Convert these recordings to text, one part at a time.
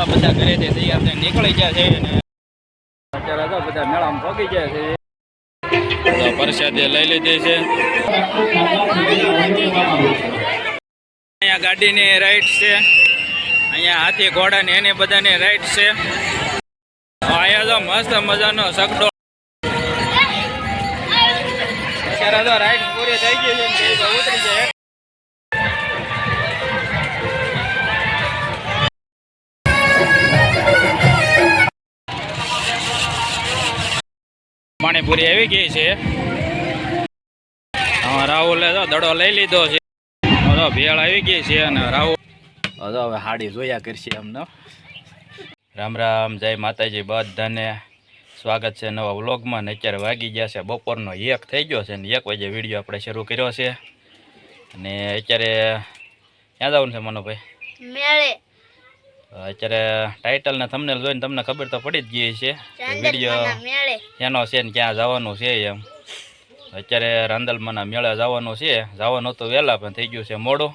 તો બધા ઘરેથી તૈયાર થઈને નીકળી ગયા છે અને અત્યારે બધા મેળામાં પહોંચી ગયા છે. પ્રસાદી લઈ લીધી છે. અહીંયા ગાડીની રાઈડ છે. અહીંયા હાથી ઘોડાની એની બધાની રાઈડ છે. અહીંયા તો મસ્ત મજાનો સગડો અત્યારે તો રાઈડ પૂરી થઈ ગઈ છે પાણીપુરી આવી ગઈ છે. રાહુલે તો દડો લઈ લીધો છે. ભેળ આવી ગઈ છે અને રાહુલ હવે હાડી જોયા કરશે અમને રામ રામ, જય માતાજી બધાને. સ્વાગત છે નવા વ્લોગમાં ને અત્યારે વાગી ગયા છે. બપોરનો એક થઈ ગયો છે ને એક વાગે વીડિયો આપણે શરૂ કર્યો છે. અને અત્યારે ક્યાં જવાનું છે મનોભાઈ? મેળે. અત્યારે ટાઇટલ ને થંબનેલ જોઈને તમને ખબર તો પડી જ ગઈ છે વીડિયો એનો છે ને ક્યાં જવાનું છે એમ. અત્યારે રાંદલમાંના મેળા જવાનું છે. જવાનું તો વહેલા પણ થઈ ગયું છે મોડું.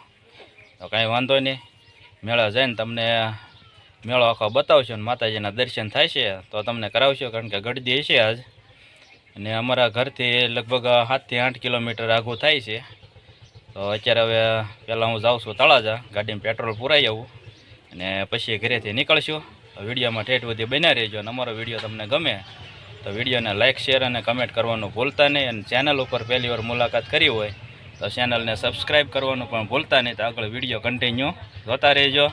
તો કાંઈ વાંધો નહીં. મેળા જઈને તમને મેળો આખો બતાવશો ને માતાજીના દર્શન થાય છે તો તમને કરાવશો કારણ કે ગળદી છે આજ. અને અમારા ઘરથી લગભગ સાતથી આઠ કિલોમીટર આઘું થાય છે. તો અત્યારે હવે પહેલાં હું જાઉં છું તળાજા ગાડીમાં પેટ્રોલ પુરાઈ આવું. અને પછી ઘરેથી નીકળશું. વિડીયોમાં ઠેઠ બધી બન્યા રહેજો અને અમારો વીડિયો તમને ગમે તો વિડીયોને લાઇક શેર અને કમેન્ટ કરવાનું ભૂલતા નહીં અને ચેનલ ઉપર પહેલી વાર મુલાકાત કરી હોય તો ચેનલને સબસ્ક્રાઈબ કરવાનું પણ ભૂલતા નહીં તો આગળ વીડિયો કન્ટિન્યુ જોતા રહેજો.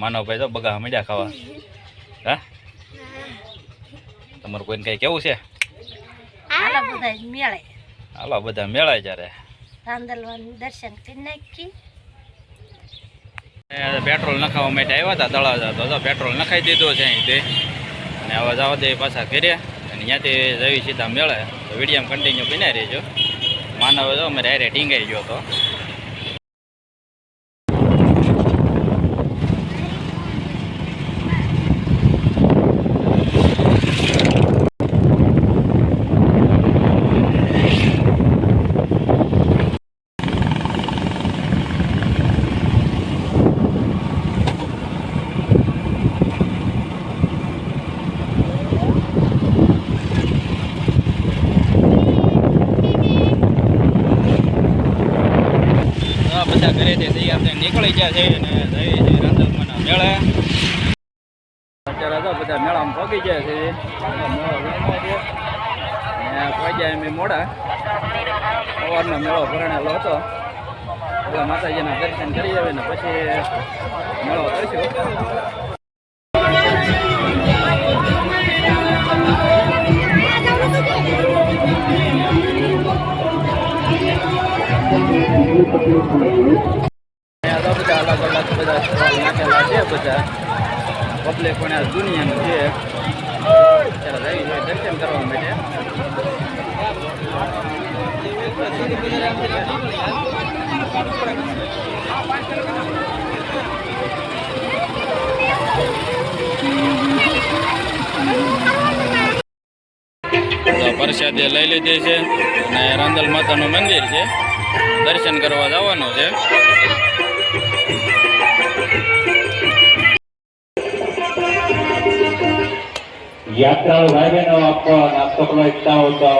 માનવભાઈ તો બગા મજા ખાવા. હા? તમારું કોઈને કંઈ કેવું છે? હાલો બધા મેળે. હાલો બધા મેળાય જ્યારે દર્શન કરી નાખી. પેટ્રોલ નખાવા માટે આવ્યા હતા, તળાવ તો પેટ્રોલ નખાઈ દીધું છે અહીંથી. અને હવે જવા દે પાછા ઘરે. અને ત્યાંથી જવી સીધા મેળે. તો વિડીયામાં કન્ટિન્યુ બનાવી રહેજો. માનવ તો અમે ડાયરેક્ટ ટીંગાઈ ગયો તો. બધા ઘરેથી તૈયાર આપણે નીકળી ગયા છે અને જઈ છે રાંદલમાંના મેળે. અત્યારે તો બધા મેળામાં પહોંચી ગયા છે. પહોંચ્યા એમ મોડા સવારનો મેળો ભરણેલો હતો. એટલે માતાજીના દર્શન કરી આવે ને પછી મેળો કરશું બધા દુનિયાનું છે દર્શન કરવા માટે પ્રસાદી લઈ લીધી છે અને રાંદલ માતાનું મંદિર છે. દર્શન કરવા જવાનું છે. યાત્રાળુ ભાઈ બહેનો આપ નાસ્તો કરવા તો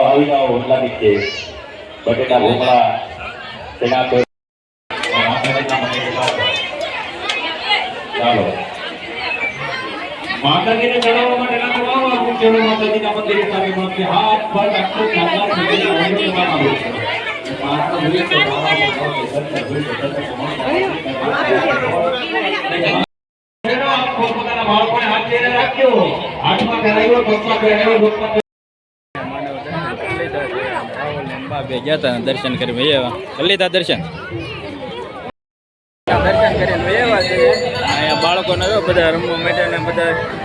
ના મંદિરે સામે હાથ પર ગયા હતા દર્શન કરી ભાઈ એવા કરી દર્શન દર્શન કરીને ભાઈ એવા અહીંયા બાળકોને બધા રમવા માટે બધા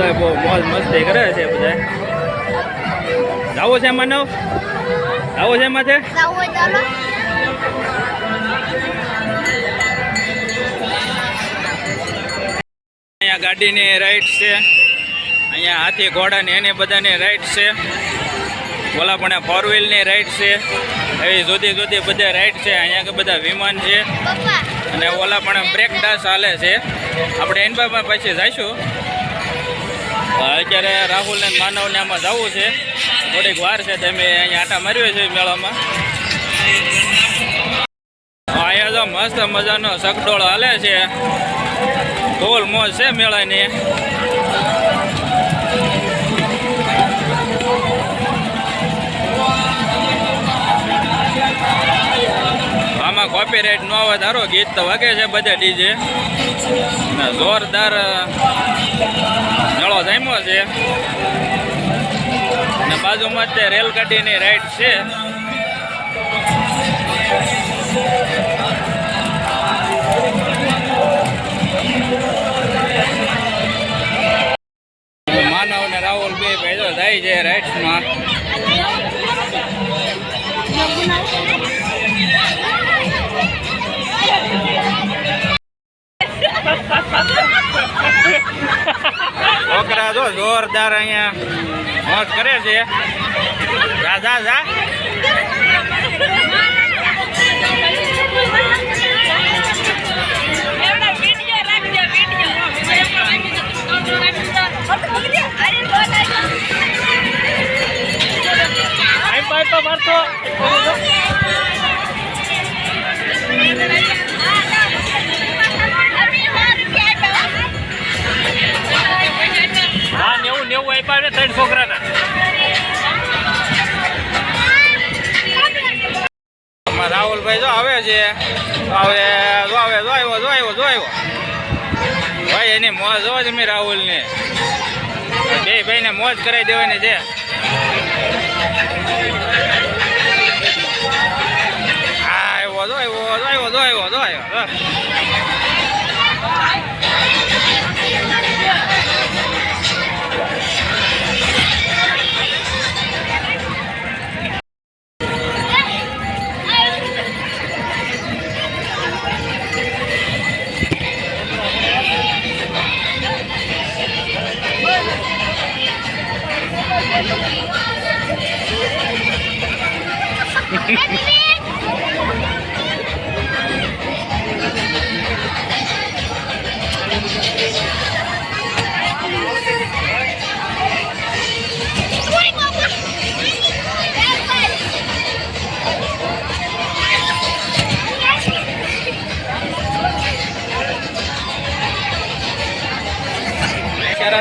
જાય બહુ મોજ મસ્તી કરે છે બધા જાવો છે માનવ જાવો છે ચાલો અહીંયા ગાડીની રાઈડ છે. અહીંયા હાથી ઘોડાની એની બધાની રાઈટ છે. ઓલા પણ ફોર વ્હીલની રાઈડ છે. એવી જુદી જુદી બધી રાઈડ છે. અહીંયા કે બધા વિમાન છે. અને ઓલા પણ બ્રેક ડાન્સ હાલે છે. આપણે એની પછી જઈશું. અત્યારે રાહુલ ને માનવને આમાં જવું છે. થોડીક વાર છે તમે અહીંયા આટા માર્યો છે મેળામાં. અહીંયા તો મસ્ત મજાનો સગડોળ હાલે છે. ફૂલ મોજ છે મેળાની. આમાં કોપીરાઇટ ન આવે, ધારો ગીત તો વાગે છે બધા ડીજે. જોરદાર બાજુમાં તે રેલગાડીની રાઈડ છે. માનવ ને રાહુલ બે ભાઈ થાય છે રાઈડ્સમાં. છોકરા જો જોરદાર અહીંયા મોજ કરે છે. જા જા જા. હા રાહુલભાઈ જો આવે છે. હવે જો આવે, જો આવ્યો જો આવ્યો જો આવ્યો. ભાઈ, એની મોજ જો તમે રાહુલની. બે ભાઈને મોજ કરાવી દેવાની છે. આવ્યો, જો આવ્યો જો આવ્યો જો આવ્યો જો આવ્યો. અત્યારે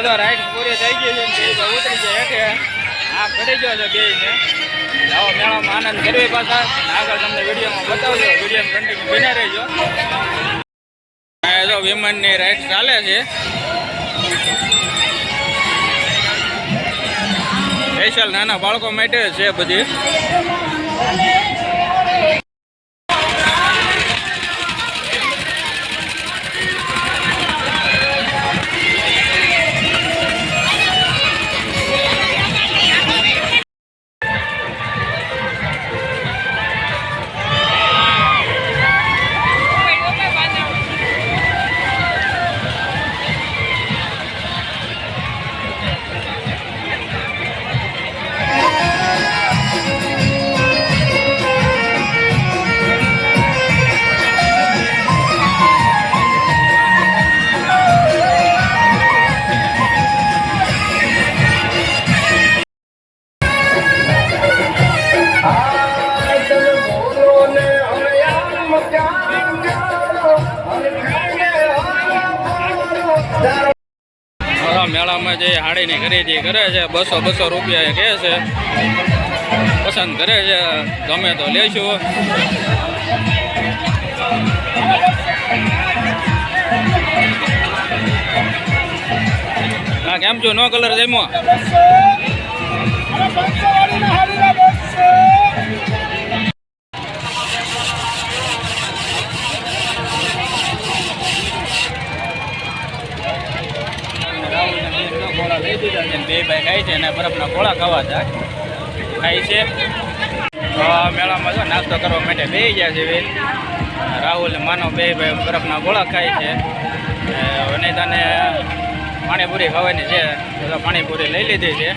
તો રાઈડ પૂરી થઈ ગઈ છે ને ઉતરી જાય હેઠે આ કરી ગયો છે બે ને. આવો મેળામાં આનંદ કરવી પાછા. આગળ તમને વિડીયોમાં બતાવજો. વીડિયો કન્ટિન્યુ બન્યા રહેજો. જો વિમાનની રાઈડ ચાલે છે. સ્પેશિયલ નાના બાળકો માટે છે બધી. મેળામાં જે હાડીની ખરીદી કરે છે, બસો બસો રૂપિયા કહે છે. પસંદ કરે છે, ગમે તો લેશું. હા, કેમ છો? નો કલર જમ્યો? બે ભાઈ ખાય છે અને બરફના ગોળા જાય ખાય છે. મેળામાં જો નાસ્તો કરવા માટે બે ગયા છે રાહુલ માનો બે ભાઈ બરફના ગોળા ખાય છે. અને તને પાણીપુરી ખાવાની છે. પાણીપુરી લઈ લીધી છે.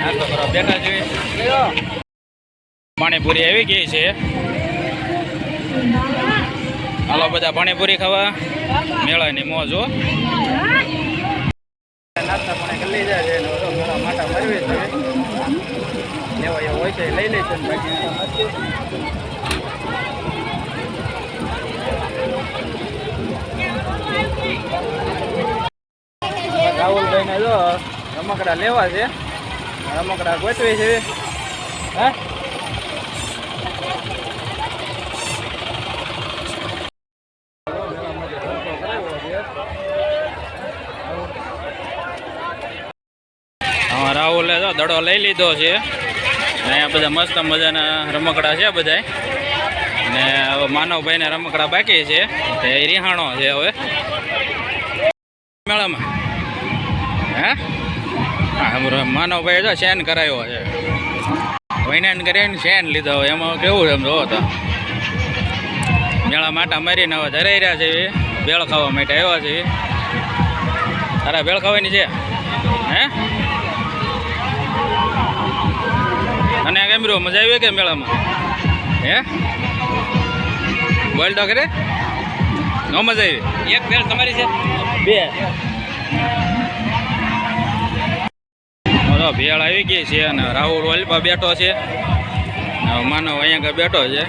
નાસ્તો કરવા બેઠા જોઈએ પાણીપુરી આવી ગઈ છે. હાલો, બધા પાણીપુરી ખાવા. મેળાની મોજ હો પણ કરી લીધા છે માટા મરવી છે. લેવા એવો હોય છે લઈ લે ને બાકી. તો નથી. રાહુલભાઈ ને જો રમકડા લેવા છે. રમકડા ગોતવે છે. હે? રાહુલે તો દડો લઈ લીધો છે. અહીંયા બધા મસ્ત મજાના રમકડા છે બધા ને હવે માનવભાઈને રમકડા બાકી છે. તે રિહાણો છે હવે. મેળામાં. હે? હા માનવભાઈ તો શેન કરાયો છે. વૈનાન કરીને શેન લીધો હોય એમાં કેવું એમ જોવો તો. મેળા માટા મારીને હવે ધરાઈ રહ્યા છે. ભેળ ખાવા માટે આવ્યા છે. તારા ભેળ ખાવાની છે? અને કેમ રહ્યો? મજા આવી કે મેળામાં? હે? બોલ તો કરે નો મજા આવી એક ભેળ તમારી છે? બે. ભેળ આવી ગઈ છે અને રાહુલ ઓલપા બેઠો છે. માનવ અહીંયા બેઠો છે.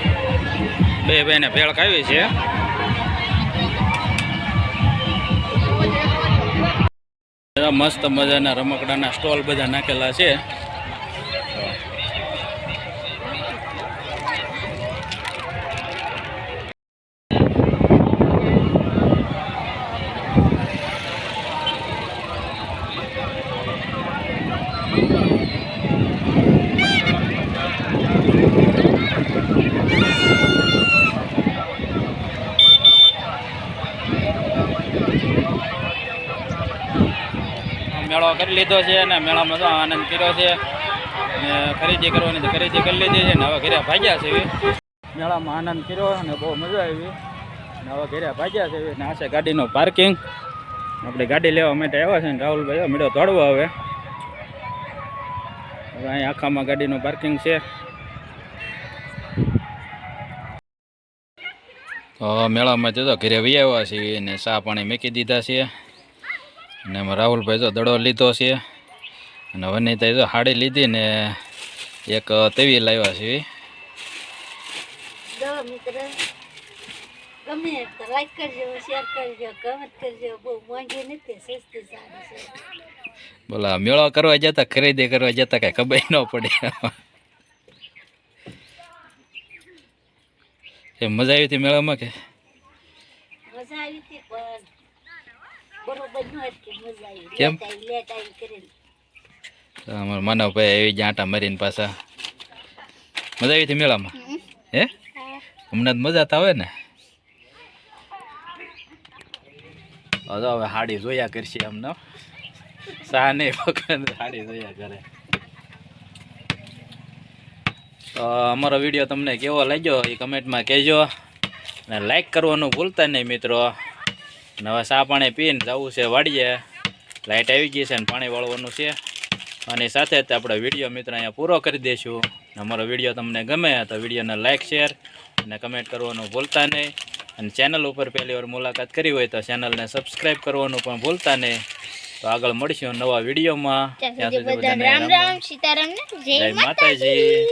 બે ભાઈને ભેળ ખાવી છે. મસ્ત મજાના રમકડાના સ્ટોલ બધા નાખેલા છે મેળો કરી લીધો છે અને મેળામાં તો આનંદ કર્યો છે. ને ખરીદી કરવાની તો ખરીદી કરી લીધી છે ને હવે ઘરે ભાગ્યા છે. મેળામાં આનંદ કર્યો અને બહુ મજા આવી. ને હવે ઘરે ભાગ્યા છે. ને આ છે ગાડીનું પાર્કિંગ આપણે ગાડી લેવા માટે આવ્યા છે ને રાહુલભાઈ મેળો તોડવો હવે. હવે અહીં આખામાં ગાડીનું પાર્કિંગ છે. તો મેળામાં જતો ઘરે વી આવ્યા છીએ ને ચા પાણી મૂકી દીધા છે અને એમાં રાહુલભાઈ તો દડો લીધો છે. અને વનિતાએ જો હાડી લીધી ને એક તેવી લાવ્યા છે. જો ગમે તો લાઈક કરજો શેર કરજો કમેન્ટ કરજો બહુ મોંઘી નથી સસ્તી સારી છે. બોલા મેળો કરવા જતા ખરીદી કરવા જતા કઈ ખબર ન પડે. મજા આવી હતી મેળામાં કે? મજા આવી હતી પણ બરોબર ન હતી મજા આવી કેમ? અમારા માનવભાઈ આવી જ આંટા મારીને પાછા. મજા આવી હતી મેળામાં? હે? હમણાં મજા તો આવે ને. હજુ હવે હાડી જોયા કરશે અમને સા નહીં પકડ હાડી જોયા કરે. તો અમારો વીડિયો તમને કેવો લાગ્યો એ કમેન્ટમાં કહેજો. અને લાઈક કરવાનું ભૂલતા નહીં મિત્રો. અને હવે ચા પાણી પીને જવું છે વાડીએ. લાઇટ આવી ગઈ છે અને પાણી વાળવાનું છે. અને સાથે જ આપણે વીડિયો મિત્ર અહીંયા પૂરો કરી દઈશું. અમારો વીડિયો તમને ગમે તો વિડીયોને લાઇક શેર અને કમેન્ટ કરવાનું ભૂલતા નહીં. અને ચેનલ ઉપર પહેલી વાર મુલાકાત કરી હોય તો ચેનલને સબસ્ક્રાઈબ કરવાનું પણ ભૂલતા નહીં. તો આગળ મળીશું નવા વિડીયોમાં. ત્યાં સુધી બધાને રામ રામ સીતારામ જય માતાજી.